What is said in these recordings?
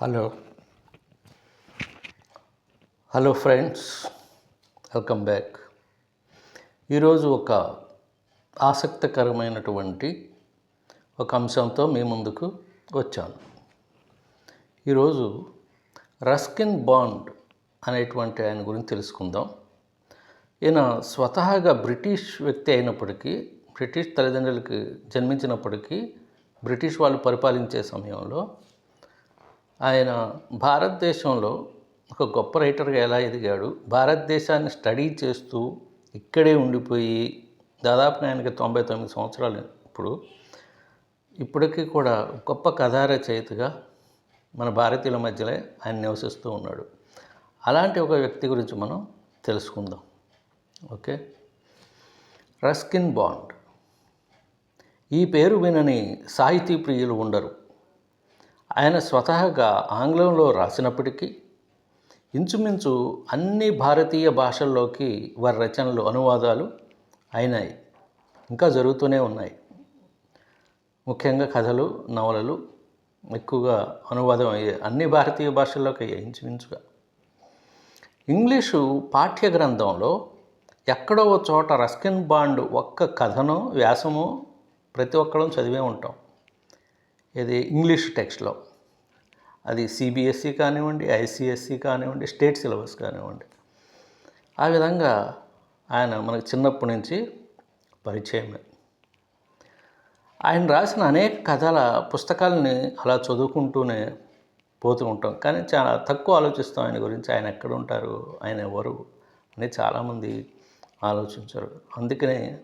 Hello hello friends welcome back ఈరోజు ఒక ఆసక్తికరమైనటువంటి ఒక అంశంతో మీ ముందుకు వచ్చాను. ఈరోజు రస్కిన్ బాండ్ అనేటువంటి ఆయన గురించి తెలుసుకుందాం. ఈయన స్వతహాగా బ్రిటిష్ వ్యక్తి అయినప్పటికీ బ్రిటిష్ తల్లిదండ్రులకి జన్మించినప్పటికీ బ్రిటిష్ వాళ్ళు పరిపాలించే సమయంలో ఆయన భారతదేశంలో ఒక గొప్ప రైటర్గా ఎలా ఎదిగాడు? భారతదేశాన్ని స్టడీ చేస్తూ ఇక్కడే ఉండిపోయి దాదాపు ఆయనకి తొంభై తొమ్మిది సంవత్సరాలు ఇప్పుడు. ఇప్పటికీ కూడా గొప్ప కథా రచయితగా మన భారతీయుల మధ్యలో ఆయన నివసిస్తూ ఉన్నాడు. అలాంటి ఒక వ్యక్తి గురించి మనం తెలుసుకుందాం. ఓకే? Ruskin Bond. ఈ పేరు వినని సాహితీ ప్రియులు ఉండరు. ఆయన స్వతహాగా ఆంగ్లంలో రాసినప్పటికీ ఇంచుమించు అన్ని భారతీయ భాషల్లోకి వారి రచనలు అనువాదాలు అయినాయి. ఇంకా జరుగుతూనే ఉన్నాయి. ముఖ్యంగా కథలు నవలలు ఎక్కువగా అనువాదం అయ్యాయి అన్ని భారతీయ భాషల్లోకి అయ్యాయి ఇంచుమించుగా. ఇంగ్లీషు పాఠ్య గ్రంథంలో ఎక్కడో చోట రస్కిన్ బాండ్ ఒక్క కథనో వ్యాసము ప్రతి ఒక్కరం చదివే ఉంటాం. ఇది ఇంగ్లీష్ టెక్స్ట్లో. అది సిబిఎస్ఈ కానివ్వండి ఐసిఎస్సి కానివ్వండి స్టేట్ సిలబస్ కానివ్వండి. ఆ విధంగా ఆయన మనకు చిన్నప్పటి నుంచి పరిచయమే ఆయన రాసిన అనేక కథల పుస్తకాలని అలా చదువుకుంటూనే పోతూ ఉంటాం. కానీ చాలా తక్కువ ఆలోచిస్తాం ఆయన గురించి ఆయన ఎక్కడ ఉంటారు ఆయన ఎవరు అని చాలామంది ఆలోచించరు. అందుకనే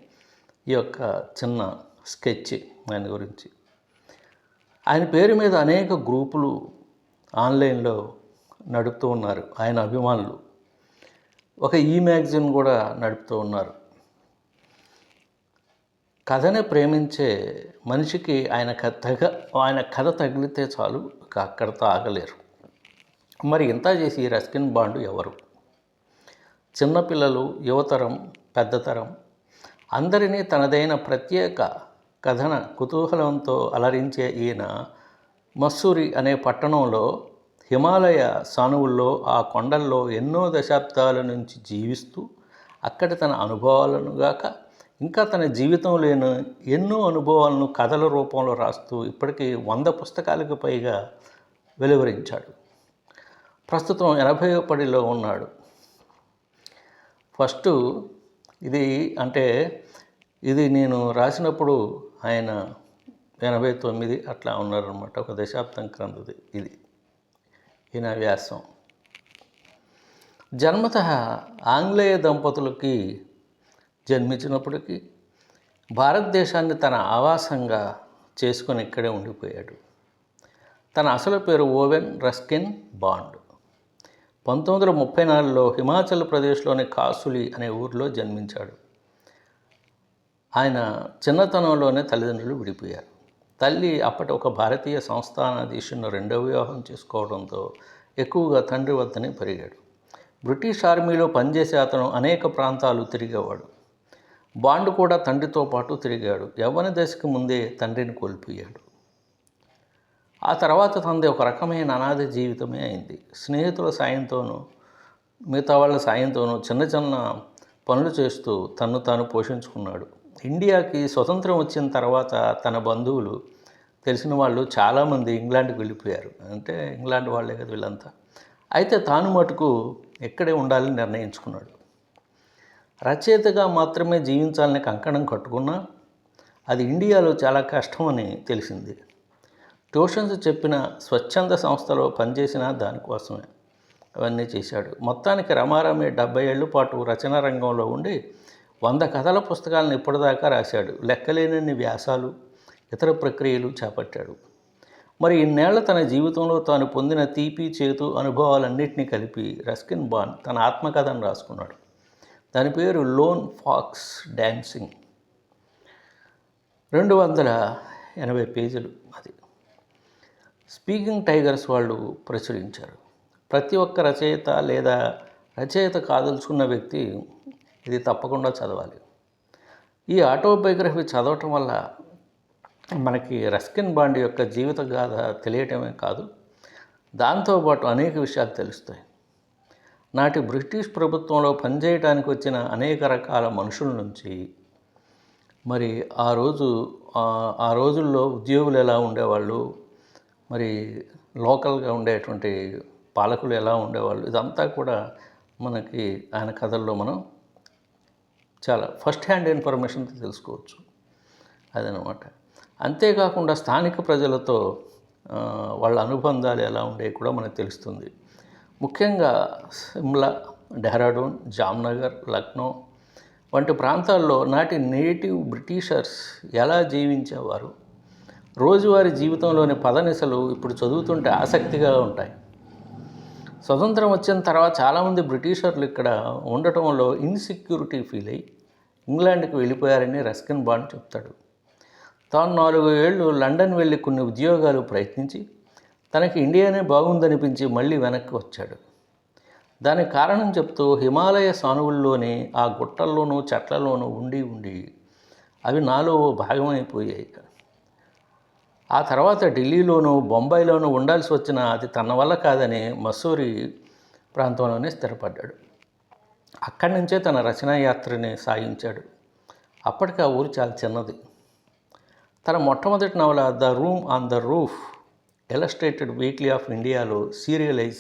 ఈ యొక్క చిన్న స్కెచ్ ఆయన గురించి ఆయన పేరు మీద అనేక గ్రూపులు ఆన్లైన్లో నడుపుతూ ఉన్నారు ఆయన అభిమానులు. ఒక ఈ మ్యాగజైన్ కూడా నడుపుతూ ఉన్నారు. కథని ప్రేమించే మనిషికి ఆయన కథ తగ ఆయన కథ తగిలితే చాలు ఇక అక్కడితో ఆగలేరు. మరి ఇంత చేసి రస్కిన్ బాండ్ ఎవరు? చిన్నపిల్లలు యువతరం పెద్దతరం అందరినీ తనదైన ప్రత్యేక కథన కుతూహలంతో అలరించే ఈయన మస్సూరి అనే పట్టణంలో హిమాలయ సానువుల్లో ఆ కొండల్లో ఎన్నో దశాబ్దాల నుంచి జీవిస్తూ అక్కడి తన అనుభవాలను గాక ఇంకా తన జీవితం లేని ఎన్నో అనుభవాలను కథల రూపంలో రాస్తూ ఇప్పటికీ వంద పుస్తకాలకు పైగా వెలువరించాడు. ప్రస్తుతం ఎనభై పడిలో ఉన్నాడు. ఫస్ట్ ఇది అంటే ఇది నేను రాసినప్పుడు ఆయన ఎనభై తొమ్మిది అట్లా ఉన్నారనమాట ఒక దశాబ్దం క్రిందది ఇది. ఈయన వ్యాసం. జన్మత ఆంగ్లేయ దంపతులకి జన్మించినప్పటికీ భారతదేశాన్ని తన ఆవాసంగా చేసుకొని ఇక్కడే ఉండిపోయాడు. తన అసలు పేరు ఓవెన్ రస్కిన్ బాండ్. పంతొమ్మిది వందల ముప్పై నాలుగులో హిమాచల్ ప్రదేశ్లోని కాసులి అనే ఊరిలో జన్మించాడు. ఆయన చిన్నతనంలోనే తల్లిదండ్రులు విడిపోయారు. తల్లి అప్పటి ఒక భారతీయ సంస్థానాధీశుని రెండవ వివాహం చేసుకోవడంతో ఎక్కువగా తండ్రి వద్దనే పెరిగాడు. బ్రిటిష్ ఆర్మీలో పనిచేసే అతను అనేక ప్రాంతాలు తిరిగేవాడు. బాండ్ కూడా తండ్రితో పాటు తిరిగాడు. యవ్వన దశకు ముందే తండ్రిని కోల్పోయాడు. ఆ తర్వాత తనది ఒక రకమైన అనాథ జీవితమే అయింది. స్నేహితుల సాయంతోనూ మిగతా వాళ్ళ సాయంతోనూ చిన్న చిన్న పనులు చేస్తూ తన్ను తాను పోషించుకున్నాడు. ఇండియాకి స్వతంత్రం వచ్చిన తర్వాత తన బంధువులు తెలిసిన వాళ్ళు చాలామంది ఇంగ్లాండ్కి వెళ్ళిపోయారు. అంటే ఇంగ్లాండ్ వాళ్ళే కదా వీళ్ళంతా. అయితే తాను మటుకు ఎక్కడే ఉండాలని నిర్ణయించుకున్నాడు. రచయితగా మాత్రమే జీవించాలని కంకణం కట్టుకున్నా అది ఇండియాలో చాలా కష్టమని తెలిసింది. ట్యూషన్స్ చెప్పిన స్వచ్ఛంద సంస్థలో పనిచేసిన దానికోసమే అవన్నీ చేశాడు. మొత్తానికి రమారమి డెబ్బై ఏళ్ళ పాటు రచనా రంగంలో ఉండి వంద కథల పుస్తకాలను ఇప్పటిదాకా రాశాడు. లెక్కలేనన్ని వ్యాసాలు ఇతర ప్రక్రియలు చేపట్టాడు. మరి ఇన్నేళ్ళ తన జీవితంలో తాను పొందిన తీపి చేతు అనుభవాలన్నింటినీ కలిపి రస్కిన్ బాన్ తన ఆత్మకథను రాసుకున్నాడు. దాని పేరు లోన్ ఫాక్స్ డ్యాన్సింగ్ రెండు వందల ఎనభై పేజీలు అది. స్పీకింగ్ టైగర్స్ వాళ్ళు ప్రచురించారు. ప్రతి ఒక్క రచయిత లేదా రచయిత కాదలుచుకున్న వ్యక్తి ఇది తప్పకుండా చదవాలి. ఈ ఆటోబయోగ్రఫీ చదవటం వల్ల మనకి రస్కిన్ బాండ్ యొక్క జీవిత గాథ తెలియటమే కాదు దాంతోపాటు అనేక విషయాలు తెలుస్తాయి. నాటి బ్రిటిష్ ప్రభుత్వంలో పనిచేయడానికి వచ్చిన అనేక రకాల మనుషుల నుంచి మరి ఆ రోజు ఆ- ఆ రోజుల్లో ఉద్యోగులు ఎలా ఉండేవాళ్ళు మరి లోకల్గా ఉండేటువంటి పాలకులు ఎలా ఉండేవాళ్ళు ఇదంతా కూడా మనకి ఆయన కథల్లో మనం చాలా ఫస్ట్ హ్యాండ్ ఇన్ఫర్మేషన్ తెలుసుకోవచ్చు. అదనమాట. అంతేకాకుండా స్థానిక ప్రజలతో వాళ్ళ అనుబంధాలు ఎలా ఉండేవి కూడా మనకు తెలుస్తుంది. ముఖ్యంగా సిమ్లా డెహ్రాడూన్ జామ్నగర్ లక్నో వంటి ప్రాంతాల్లో నాటి నేటివ్ బ్రిటిషర్స్ ఎలా జీవించేవారు? రోజువారీ జీవితంలోని పదనిసలు ఇప్పుడు చదువుతుంటే ఆసక్తిగా ఉంటాయి. స్వతంత్రం వచ్చిన తర్వాత చాలామంది బ్రిటిషర్లు ఇక్కడ ఉండటంలో ఇన్సెక్యూరిటీ ఫీల్ అయ్యి ఇంగ్లాండ్కి వెళ్ళిపోయారని రస్కిన్ బాండ్ చెప్తాడు. తాను నాలుగు ఏళ్ళు లండన్ వెళ్ళి కొన్ని ఉద్యోగాలు ప్రయత్నించి తనకి ఇండియానే బాగుందనిపించి మళ్ళీ వెనక్కి వచ్చాడు. దానికి కారణం చెప్తూ హిమాలయ సానువుల్లోని ఆ గుట్టల్లోనూ చెట్లలోనూ ఉండి ఉండి అవి నాలో ఓ భాగమైపోయాయి. ఆ తర్వాత ఢిల్లీలోనూ బొంబాయిలోనూ ఉండాల్సి వచ్చిన అది తన వల్ల కాదని మసూరి ప్రాంతంలోనే స్థిరపడ్డాడు. అక్కడి నుంచే తన రచనా యాత్రని సాగించాడు. అప్పటికి ఆ ఊరు చాలా చిన్నది. తన మొట్టమొదటి నవల the room on the roof illustrated weekly of ఇండియాలో సీరియలైజ్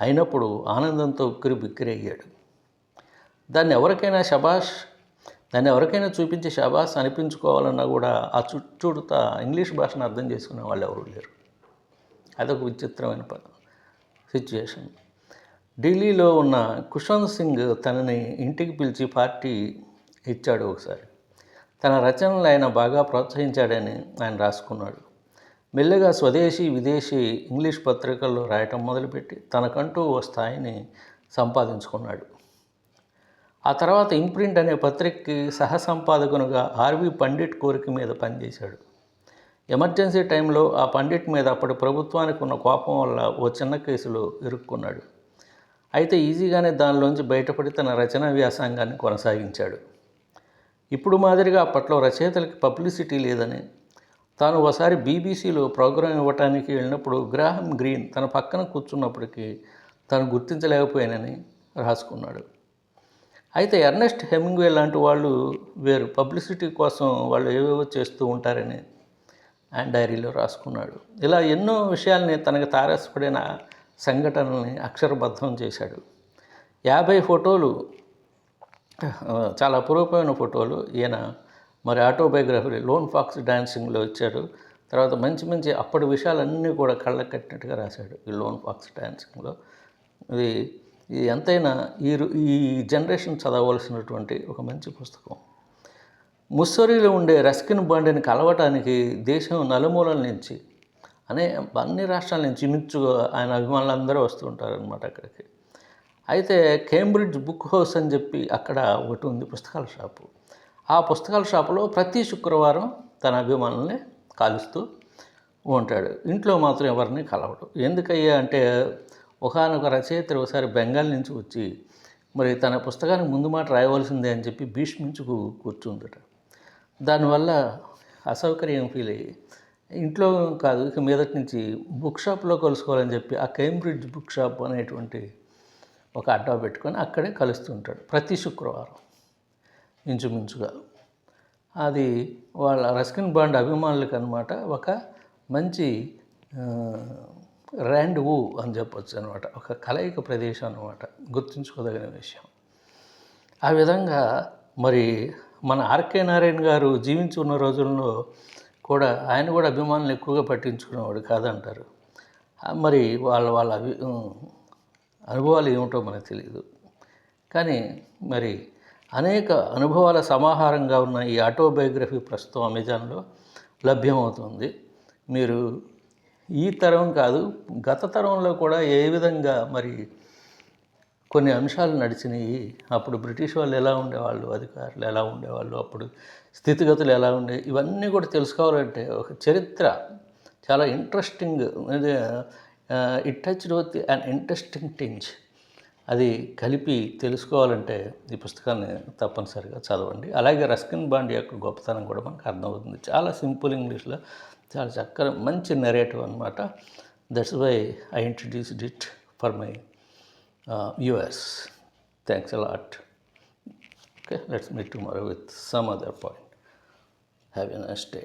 అయినప్పుడు ఆనందంతో ఉక్కిరి బిక్కిరి అయ్యాడు. దాన్ని ఎవరికైనా శబాష్ దాన్ని ఎవరికైనా చూపించి శబాష్ అనిపించుకోవాలన్నా కూడా ఆ చుట్టూత ఇంగ్లీష్ భాషను అర్థం చేసుకునే వాళ్ళు ఎవరు లేరు. అదొక విచిత్రమైన పద సిచ్యుయేషన్ ఢిల్లీలో ఉన్న కుషాంత్ సింగ్ తనని ఇంటికి పిలిచి పార్టీ ఇచ్చాడు ఒకసారి. తన రచనలు ఆయన బాగా ప్రోత్సహించాడని ఆయన రాసుకున్నాడు. మెల్లగా స్వదేశీ విదేశీ ఇంగ్లీష్ పత్రికల్లో రాయటం మొదలుపెట్టి తనకంటూ ఓ స్థాయిని సంపాదించుకున్నాడు. ఆ తర్వాత ఇంప్రింట్ అనే పత్రికకి సహ సంపాదకునిగా ఆర్వి పండిట్ కోరిక మీద పనిచేశాడు. ఎమర్జెన్సీ టైంలో ఆ పండిట్ మీద అప్పటి ప్రభుత్వానికి ఉన్న కోపం వల్ల ఓ చిన్న కేసులో ఇరుక్కున్నాడు. అయితే ఈజీగానే దానిలోంచి బయటపడి తన రచనా వ్యాసంగాన్ని కొనసాగించాడు. ఇప్పుడు మాదిరిగా అప్పట్లో రచయితలకి పబ్లిసిటీ లేదని తాను ఒకసారి బీబీసీలో ప్రోగ్రాం ఇవ్వటానికి వెళ్ళినప్పుడు గ్రాహం గ్రీన్ తన పక్కన కూర్చున్నప్పటికీ తను గుర్తించలేకపోయానని రాసుకున్నాడు. అయితే ఎర్నెస్ట్ హెమింగ్వే లాంటి వాళ్ళు వేరు. పబ్లిసిటీ కోసం వాళ్ళు ఏవేవో చేస్తూ ఉంటారని ఆయన డైరీలో రాసుకున్నాడు. ఇలా ఎన్నో విషయాల్ని తనకు తారసపడిన సంఘటనల్ని అక్షరబద్ధం చేశాడు. యాభై ఫోటోలు చాలా అపురూపమైన ఫోటోలు ఈయన మరి ఆటోబయోగ్రఫీ లోన్ ఫాక్స్ డాన్సింగ్లో ఇచ్చాడు. తర్వాత మంచి మంచి అప్పటి విషయాలన్నీ కూడా కళ్ళకు కట్టినట్టుగా రాశాడు ఈ లోన్ ఫాక్స్ డాన్సింగ్లో. ఇది ఎంతైనా ఈ ఈ జనరేషన్ చదవలసినటువంటి ఒక మంచి పుస్తకం. ముస్సోరీలో ఉండే రస్కిన్ బాండిని కలవటానికి దేశం నలుమూలల నుంచి అనే అన్ని రాష్ట్రాల నుంచి మించుగా ఆయన అభిమానులందరూ వస్తూ ఉంటారనమాట అక్కడికి. అయితే కేంబ్రిడ్జ్ బుక్ హౌస్ అని చెప్పి అక్కడ ఒకటి ఉంది పుస్తకాల షాపు. ఆ పుస్తకాల షాపులో ప్రతి శుక్రవారం తన అభిమానుల్ని కాలుస్తూ ఉంటాడు. ఇంట్లో మాత్రం ఎవరిని కలవడు. ఎందుకయ్యా అంటే ఒకనొక రచయిత ఒకసారి బెంగాల్ నుంచి వచ్చి మరి తన పుస్తకానికి ముందు మాట రాయవలసిందే అని చెప్పి భీష్మించు కూర్చుందట. దానివల్ల అసౌకర్యం ఫీల్ అయ్యి ఇంట్లో కాదు ఇక మీదటి నుంచి బుక్ షాప్లో కలుసుకోవాలని చెప్పి ఆ కేంబ్రిడ్జ్ బుక్ షాప్ అనేటువంటి ఒక అడ్డా పెట్టుకొని అక్కడే కలుస్తుంటాడు ప్రతి శుక్రవారం ఇంచుమించుగా. అది వాళ్ళ రస్కిన్ బాండ్ అభిమానులకు అనమాట ఒక మంచి ర్యాండ్ ఊ అని చెప్పొచ్చు అనమాట. ఒక కలయిక ప్రదేశం అనమాట. గుర్తుంచుకోదగిన విషయం. ఆ విధంగా మరి మన ఆర్కే నారాయణ గారు జీవించి ఉన్న రోజుల్లో కూడా ఆయన కూడా అభిమానులు ఎక్కువగా పట్టించుకునేవాడు కాదంటారు. మరి వాళ్ళ వాళ్ళ అభి అనుభవాలు ఏమిటో మనకు తెలియదు కానీ మరి అనేక అనుభవాల సమాహారంగా ఉన్న ఈ ఆటోబయోగ్రఫీ ప్రస్తుతం అమెజాన్లో లభ్యమవుతుంది. మీరు ఈ తరం కాదు గత తరంలో కూడా ఏ విధంగా మరి కొన్ని అంశాలు నడిచినాయి. అప్పుడు బ్రిటిష్ వాళ్ళు ఎలా ఉండేవాళ్ళు అధికారులు ఎలా ఉండేవాళ్ళు అప్పుడు స్థితిగతులు ఎలా ఉండే ఇవన్నీ కూడా తెలుసుకోవాలంటే ఒక చరిత్ర చాలా interesting it touch with an interesting tinge అది కలిపి తెలుసుకోవాలంటే ఈ పుస్తకాన్ని తప్పనిసరిగా చదవండి. అలాగే రస్కిన్ బాండ్ యొక్క గొప్పతనం కూడా మనకు అర్థమవుతుంది. చాలా సింపుల్ ఇంగ్లీష్లో చాలా చక్కగా మంచి నెరేటివ్ అనమాట That's why I introduced it for my uh, viewers. Thanks a lot. Okay, let's meet tomorrow with some other point. Have a nice day.